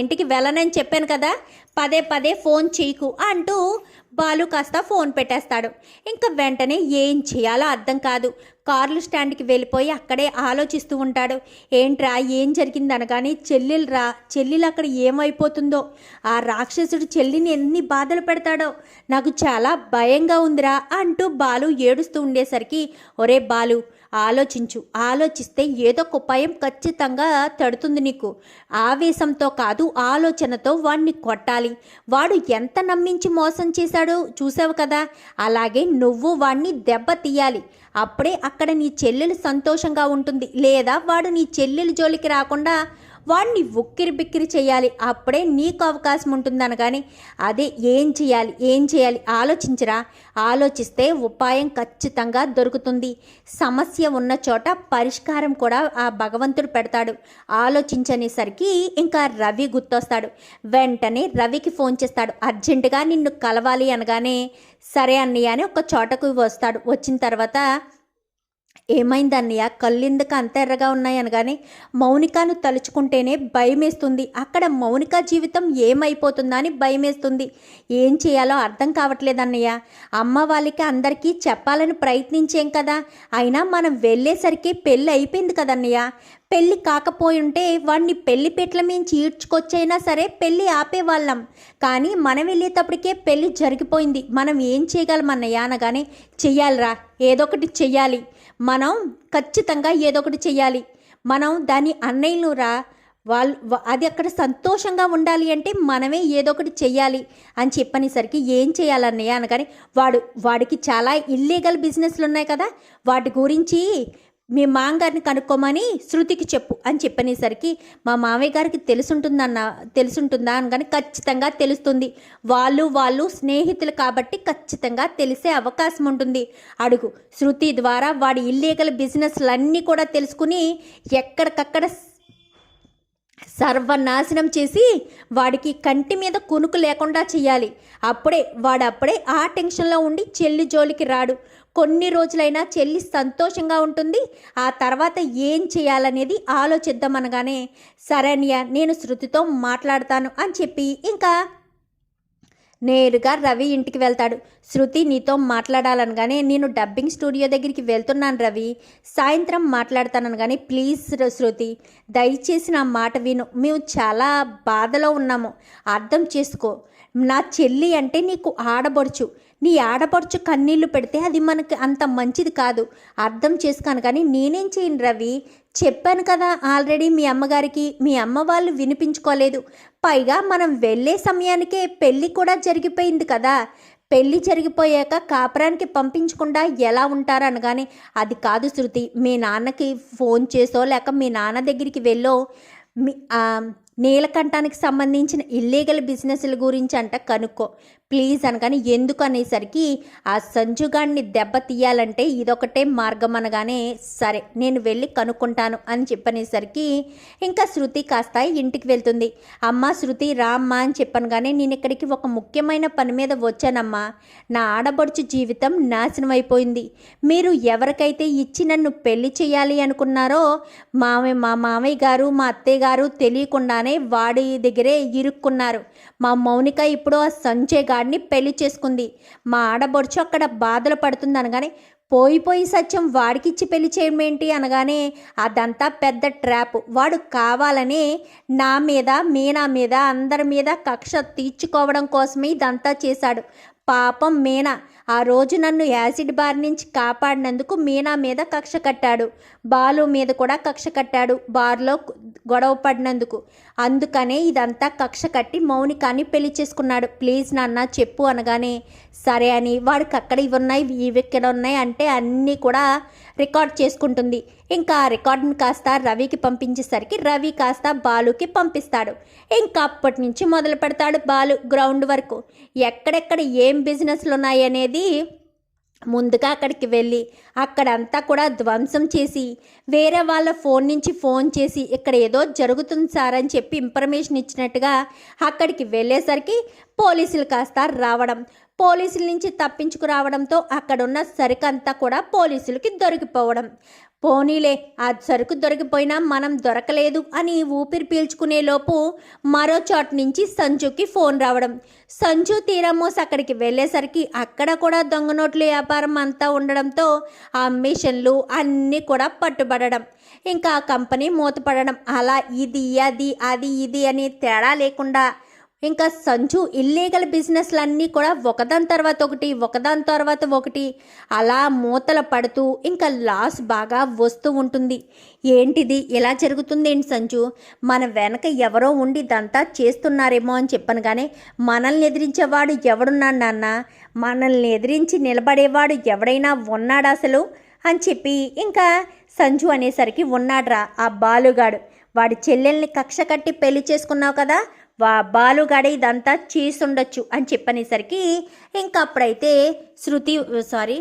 ఇంటికి వెళ్ళనని చెప్పాను కదా పదే పదే ఫోన్ చేయకు అంటూ బాలు కాస్త ఫోన్ పెట్టేస్తాడు. ఇంకా వెంటనే ఏం చేయాలో అర్థం కాదు. కార్లు స్టాండ్కి వెళ్ళిపోయి అక్కడే ఆలోచిస్తూ ఉంటాడు. ఏంట్రా ఏం జరిగింది అనగానే చెల్లెలు రా చెల్లెలు అక్కడ ఏమైపోతుందో? ఆ రాక్షసుడు చెల్లిని ఎన్ని బాధలు పెడతాడో? నాకు చాలా భయంగా ఉందిరా అంటూ బాలు ఏడుస్తూ ఉండేసరికి ఒరే బాలు ఆలోచించు. ఆలోచిస్తే ఏదో ఒక ఉపాయం ఖచ్చితంగా తడుతుంది నీకు. ఆవేశంతో కాదు ఆలోచనతో వాడిని కొట్టాలి. వాడు ఎంత నమ్మించి మోసం చేశాడో చూసావు కదా? అలాగే నువ్వు వాడిని దెబ్బ తీయాలి. అప్పుడే అక్కడ నీ చెల్లెలు సంతోషంగా ఉంటుంది. లేదా వాడు నీ చెల్లెలు జోలికి రాకుండా వాడిని ఉక్కిరి బిక్కిరి చేయాలి. అప్పుడే నీకు అవకాశం ఉంటుంది అనగానే అదే ఏం చేయాలి ఏం చేయాలి ఆలోచించరా. ఆలోచిస్తే ఉపాయం ఖచ్చితంగా దొరుకుతుంది. సమస్య ఉన్న చోట పరిష్కారం కూడా ఆ భగవంతుడు పెడతాడు. ఆలోచించనేసరికి ఇంకా రవి గుర్తొస్తాడు. వెంటనే రవికి ఫోన్ చేస్తాడు. అర్జెంటుగా నిన్ను కలవాలి అనగానే సరే అన్నయ్య అని ఒక చోటకు వస్తాడు. వచ్చిన తర్వాత ఏమైంది అన్నయ్య కళ్ళెందుకు అంత ఎర్రగా ఉన్నాయి కానీ మౌనికను తలుచుకుంటేనే భయమేస్తుంది. అక్కడ మౌనిక జీవితం ఏమైపోతుందా అని భయమేస్తుంది. ఏం చేయాలో అర్థం కావట్లేదు అన్నయ్య అమ్మ వాళ్ళకి అందరికీ చెప్పాలని ప్రయత్నించాం కదా? అయినా మనం వెళ్ళేసరికి పెళ్ళి అయిపోయింది కదన్నయ్య. పెళ్ళి కాకపోయి ఉంటే వాడిని పెళ్ళి పెట్ల మించి ఈడ్చుకొచ్చైనా సరే పెళ్ళి ఆపేవాళ్ళం. కానీ మనం వెళ్ళేటప్పటికే పెళ్ళి జరిగిపోయింది. మనం ఏం చేయగలం అన్నయ్య అనగానే చెయ్యాలిరా. ఏదో ఒకటి చెయ్యాలి. మనం ఖచ్చితంగా ఏదో ఒకటి చేయాలి మనం దాని అన్నయ్యను రా వాళ్ళు అది అక్కడ సంతోషంగా ఉండాలి అంటే మనమే ఏదో ఒకటి చెయ్యాలి అని చెప్పనేసరికి ఏం చేయాలన్నయ్య అనగానే వాడు వాడికి చాలా ఇల్లీగల్ బిజినెస్లు ఉన్నాయి కదా వాటి గురించి మీ మామగారిని కనుక్కోమని శృతికి చెప్పు అని చెప్పనేసరికి మా మామయ్య గారికి తెలుసుంటుందన్న తెలుసుంటుందా? అనగానే ఖచ్చితంగా తెలుస్తుంది. వాళ్ళు వాళ్ళు స్నేహితులు కాబట్టి ఖచ్చితంగా తెలిసే అవకాశం ఉంటుంది. అడుగు. శృతి ద్వారా వాడి ఇల్లీగల్ బిజినెస్లన్నీ కూడా తెలుసుకుని ఎక్కడికక్కడ సర్వనాశనం చేసి వాడికి కంటి మీద కునుకు లేకుండా చేయాలి. అప్పుడే వాడప్పుడే ఆ టెన్షన్లో ఉండి చెల్లి జోలికి రాడు. కొన్ని రోజులైనా చెల్లి సంతోషంగా ఉంటుంది. ఆ తర్వాత ఏం చేయాలనేది ఆలోచిద్దామనగానే అనగానే అన్నయ్య నేను శృతితో మాట్లాడతాను అని చెప్పి ఇంకా నేరుగా రవి ఇంటికి వెళ్తాడు. శృతి నీతో మాట్లాడాలనగానే నేను డబ్బింగ్ స్టూడియో దగ్గరికి వెళ్తున్నాను రవి. సాయంత్రం మాట్లాడతాననగానే ప్లీజ్ శృతి దయచేసి నా మాట విను. మేము చాలా బాధలో ఉన్నాము. అర్థం చేసుకో. నా చెల్లి అంటే నీకు ఆడబడుచు నీ ఆడపడుచు కన్నీళ్ళు పెడితే అది మనకి అంత మంచిది కాదు. అర్థం చేసుకాను కానీ నేనేం చేయను రవి? చెప్పాను కదా ఆల్రెడీ మీ అమ్మగారికి మీ అమ్మ వాళ్ళు వినిపించుకోలేదు. పైగా మనం వెళ్ళే సమయానికే పెళ్ళి కూడా జరిగిపోయింది కదా. పెళ్ళి జరిగిపోయాక కాపురానికి పంపించకుండా ఎలా ఉంటారు అనగానే అది కాదు శృతి మీ నాన్నకి ఫోన్ చేసో లేక మీ నాన్న దగ్గరికి వెళ్ళో మీ నీలకంఠానికి సంబంధించిన ఇల్లీగల్ బిజినెస్ల గురించి అంట కనుక్కో. ప్లీజ్ అనగానే ఎందుకు అనేసరికి ఆ సంజుగాడిని దెబ్బ తీయాలంటే ఇదొకటే మార్గం అనగానే సరే నేను వెళ్ళి కనుక్కుంటాను అని చెప్పనేసరికి ఇంకా శృతి కాస్త ఇంటికి వెళ్తుంది. అమ్మ శృతి రామ్మా అని చెప్పనుగానే నేను ఇక్కడికి ఒక ముఖ్యమైన పని మీద వచ్చానమ్మా. నా ఆడబడుచు జీవితం నాశనం అయిపోయింది. మీరు ఎవరికైతే ఇచ్చి నన్ను పెళ్ళి చేయాలి అనుకున్నారో మామయ్య మా మామయ్య గారు మా అత్తయ్య గారు తెలియకుండానే వాడి దగ్గరే ఇరుక్కున్నారు. మా మౌనిక ఇప్పుడు ఆ సంజయ్ గాడిని పెళ్ళి చేసుకుంది. మా ఆడబడుచు అక్కడ బాధలు పడుతుంది అనగానే పోయి పోయి సత్యం వాడికిచ్చి పెళ్ళి చేయడం ఏంటి అనగానే అదంతా పెద్ద ట్రాప్. వాడు కావాలని నా మీద మీనా మీద అందరి మీద కక్ష తీర్చుకోవడం కోసమే ఇదంతా చేశాడు. పాపం మీనా. ఆ రోజు నన్ను యాసిడ్ బార్ నుంచి కాపాడినందుకు మీనా మీద కక్ష కట్టాడు. బాలు మీద కూడా కక్ష కట్టాడు. బార్లో గొడవ పడినందుకు. అందుకనే ఇదంతా కక్ష కట్టి మౌనికాన్ని పెళ్ళి చేసుకున్నాడు. ప్లీజ్ నాన్న చెప్పు అనగానే సరే అని వాడికి అక్కడ ఇవి ఉన్నాయి ఇవి ఇక్కడ ఉన్నాయి అంటే అన్నీ కూడా రికార్డ్ చేసుకుంటుంది. ఇంకా ఆ కాస్త రవికి పంపించేసరికి రవి కాస్త బాలుకి పంపిస్తాడు. ఇంకా అప్పటి నుంచి మొదలు పెడతాడు బాలు గ్రౌండ్ వరకు. ఎక్కడెక్కడ ఏం బిజినెస్లు ఉన్నాయి అనేది ముందుగా అక్కడికి వెళ్ళి అక్కడంతా కూడా ధ్వంసం చేసి వేరే వాళ్ళ ఫోన్ నుంచి ఫోన్ చేసి ఇక్కడ ఏదో జరుగుతుంది సార్ అని చెప్పి ఇన్ఫర్మేషన్ ఇచ్చినట్టుగా అక్కడికి వెళ్ళేసరికి పోలీసులు కాస్త రావడం. పోలీసుల నుంచి తప్పించుకురావడంతో అక్కడున్న సరుకంతా కూడా పోలీసులకి దొరికిపోవడం. పోనీలే ఆ సరుకు దొరికిపోయినా మనం దొరకలేదు అని ఊపిరి పీల్చుకునే లోపు మరో చోట నుంచి సంజుకి ఫోన్ రావడం. సంజు తీరమోస్ అక్కడికి వెళ్ళేసరికి అక్కడ కూడా దొంగ నోట్ల వ్యాపారం అంతా ఉండడంతో ఆ మిషన్లు అన్నీ కూడా పట్టుబడడం. ఇంకా ఆ కంపెనీ మూతపడడం. అలా ఇది అది అది ఇది అని తేడా లేకుండా ఇంకా సంజు ఇల్లీగల్ బిజినెస్లన్నీ కూడా ఒకదాని తర్వాత ఒకటి ఒకదాని తర్వాత ఒకటి అలా మూతలు పడుతూ ఇంకా లాస్ బాగా వస్తూ ఉంటుంది. ఏంటిది? ఇలా జరుగుతుంది ఏంటి సంజు? మన వెనక ఎవరో ఉండి ఇదంతా చేస్తున్నారేమో అని చెప్పాను కానీ మనల్ని ఎదిరించేవాడు ఎవడున్నాడు నాన్న? మనల్ని ఎదిరించి నిలబడేవాడు ఎవడైనా ఉన్నాడా అసలు? అని చెప్పి ఇంకా సంజు అనేసరికి ఉన్నాడ్రా ఆ బాలుగాడు. వాడి చెల్లెల్ని కక్ష కట్టి పెళ్ళి చేసుకున్నావు కదా? వా బాలుగాడే ఇదంతా చేసుండొచ్చు అని చెప్పనేసరికి ఇంకా అప్పుడైతే శృతి సారీ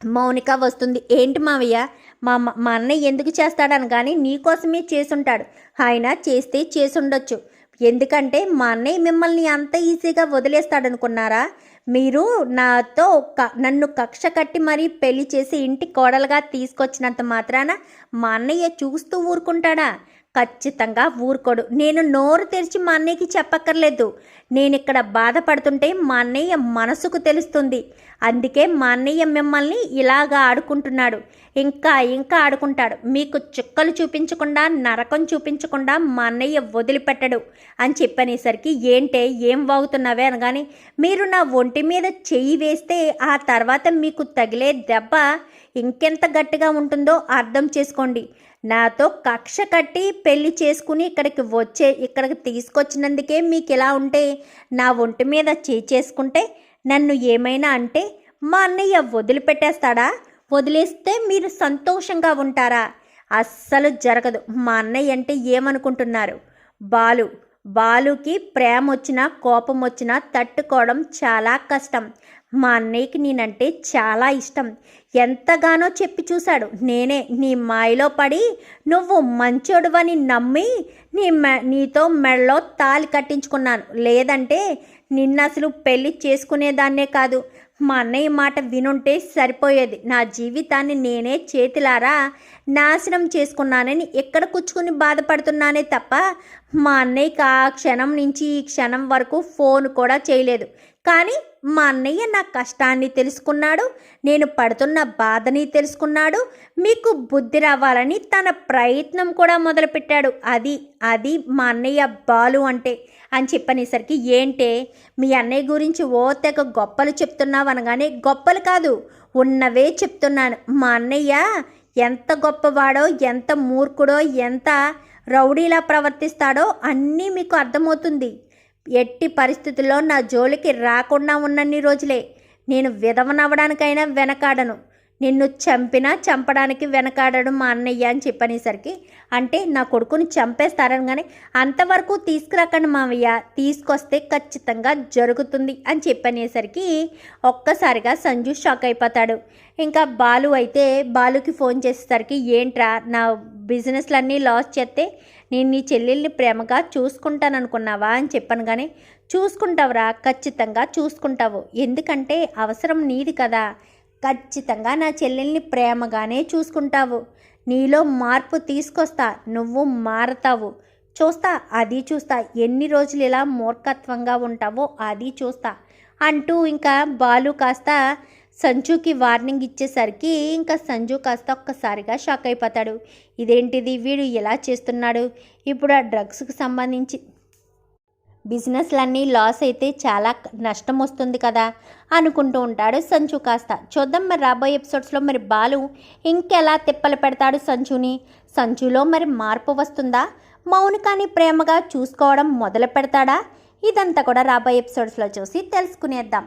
మౌనిక వస్తుంది. ఏంటి మావయ్య? మా మా అన్నయ్య ఎందుకు చేస్తాడని కానీ నీకోసమే చేసుంటాడు ఆయన చేస్తే చేసుండొచ్చు ఎందుకంటే మా అన్నయ్య మిమ్మల్ని అంత ఈజీగా వదిలేస్తాడనుకున్నారా? మీరు నాతో క నన్ను కక్ష కట్టి మరీ పెళ్ళి చేసి ఇంటి కోడలుగా తీసుకొచ్చినంత మాత్రాన మా అన్నయ్య చూస్తూ ఊరుకుంటాడా? ఖచ్చితంగా ఊరుకోడు. నేను నోరు తెరిచి మా అన్నయ్యకి చెప్పక్కర్లేదు. నేను ఇక్కడ బాధపడుతుంటే మా అన్నయ్య మనసుకు తెలుస్తుంది. అందుకే మా అన్నయ్య మిమ్మల్ని ఇలాగా ఆడుకుంటున్నాడు. ఇంకా ఇంకా ఆడుకుంటాడు. మీకు చుక్కలు చూపించకుండా నరకం చూపించకుండా మా అన్నయ్య వదిలిపెట్టడు అని చెప్పనేసరికి ఏంటే ఏం వాగుతున్నావే అనగాని మీరు నా ఒంటి మీద చెయ్యి వేస్తే ఆ తర్వాత మీకు తగిలే దెబ్బ ఇంకెంత గట్టిగా ఉంటుందో అర్థం చేసుకోండి. నాతో కక్ష కట్టి పెళ్ళి చేసుకుని ఇక్కడికి వచ్చే ఇక్కడికి తీసుకొచ్చినందుకే మీకు ఇలా ఉంటే నా ఒంటి మీద చేసుకుంటే నన్ను ఏమైనా అంటే మా అన్నయ్య వదిలిపెట్టేస్తాడా? వదిలేస్తే మీరు సంతోషంగా ఉంటారా? అస్సలు జరగదు. మా అన్నయ్య అంటే ఏమనుకుంటున్నారు? బాలు బాలుకి ప్రేమ వచ్చినా కోపం వచ్చినా తట్టుకోవడం చాలా కష్టం. మా అన్నయ్యకి నేనంటే చాలా ఇష్టం. ఎంతగానో చెప్పి చూశాడు. నేనే నీ మాయలో పడి నువ్వు మంచోడువని నమ్మి నీ మె నీతో మెడలో తాలి కట్టించుకున్నాను. లేదంటే నిన్న అసలు పెళ్ళి చేసుకునేదాన్నే కాదు. మా అన్నయ్య మాట వినుంటే సరిపోయేది. నా జీవితాన్ని నేనే చేతిలారా నాశనం చేసుకున్నానని ఎక్కడ కూర్చుకుని బాధపడుతున్నానే తప్ప మా అన్నయ్యకి ఆ క్షణం నుంచి ఈ క్షణం వరకు ఫోన్ కూడా చేయలేదు. కానీ మా అన్నయ్య నా కష్టాన్ని తెలుసుకున్నాడు నేను పడుతున్న బాధని తెలుసుకున్నాడు మీకు బుద్ధి రావాలని తన ప్రయత్నం కూడా మొదలుపెట్టాడు. అది అది మా అన్నయ్య బాలు అంటే. అని చెప్పనేసరికి ఏంటే మీ అన్నయ్య గురించి ఓ తెగ గొప్పలు చెప్తున్నావు అనగానే గొప్పలు కాదు ఉన్నవే చెప్తున్నాను. మా అన్నయ్య ఎంత గొప్పవాడో ఎంత మూర్ఖుడో ఎంత రౌడీలా ప్రవర్తిస్తాడో అన్నీ మీకు అర్థమవుతుంది. ఎట్టి పరిస్థితుల్లో నా జోలికి రాకుండా ఉన్నన్ని రోజులే. నేను విధవనవ్వడానికైనా వెనకాడను. నిన్ను చంపినా చంపడానికి వెనకాడడం మా అన్నయ్య అని చెప్పనేసరికి అంటే నా కొడుకుని చంపేస్తారని కానీ అంతవరకు తీసుకురాకండి మావయ్య తీసుకొస్తే ఖచ్చితంగా జరుగుతుంది అని చెప్పనేసరికి ఒక్కసారిగా సంజు షాక్ అయిపోతాడు. ఇంకా బాలు అయితే బాలుకి ఫోన్ చేసేసరికి ఏంట్రా నా బిజినెస్లన్నీ లాస్ చేస్తే నేను నీ చెల్లెల్ని ప్రేమగా చూసుకుంటాననుకున్నావా అని చెప్పాను కానీ చూసుకుంటావురా ఖచ్చితంగా చూసుకుంటావు. ఎందుకంటే అవసరం నీది కదా. ఖచ్చితంగా నా చెల్లెల్ని ప్రేమగానే చూసుకుంటావు. నీలో మార్పు తీసుకొస్తా నువ్వు మారతావు. చూస్తా అది చూస్తా. ఎన్ని రోజులు ఇలా మూర్ఖత్వంగా ఉంటావో అది చూస్తా. అంటూ ఇంకా బాలు కాస్త సంజుకి వార్నింగ్ ఇచ్చేసరికి ఇంకా సంజు కాస్త ఒక్కసారిగా షాక్ అయిపోతాడు. ఇదేంటిది? వీడు ఎలా చేస్తున్నాడు? ఇప్పుడు ఆ డ్రగ్స్కి సంబంధించి బిజినెస్లన్నీ లాస్ అయితే చాలా నష్టం వస్తుంది కదా అనుకుంటూ ఉంటాడు సంచు కాస్త. చూద్దాం మరి రాబోయే ఎపిసోడ్స్లో మరి బాలు ఇంకెలా తిప్పలు పెడతాడు సంచుని సంచులో మరి మార్పు వస్తుందా? మౌనికాని ప్రేమగా చూసుకోవడం మొదలు పెడతాడా? ఇదంతా కూడా రాబోయే ఎపిసోడ్స్లో చూసి తెలుసుకునేద్దాం.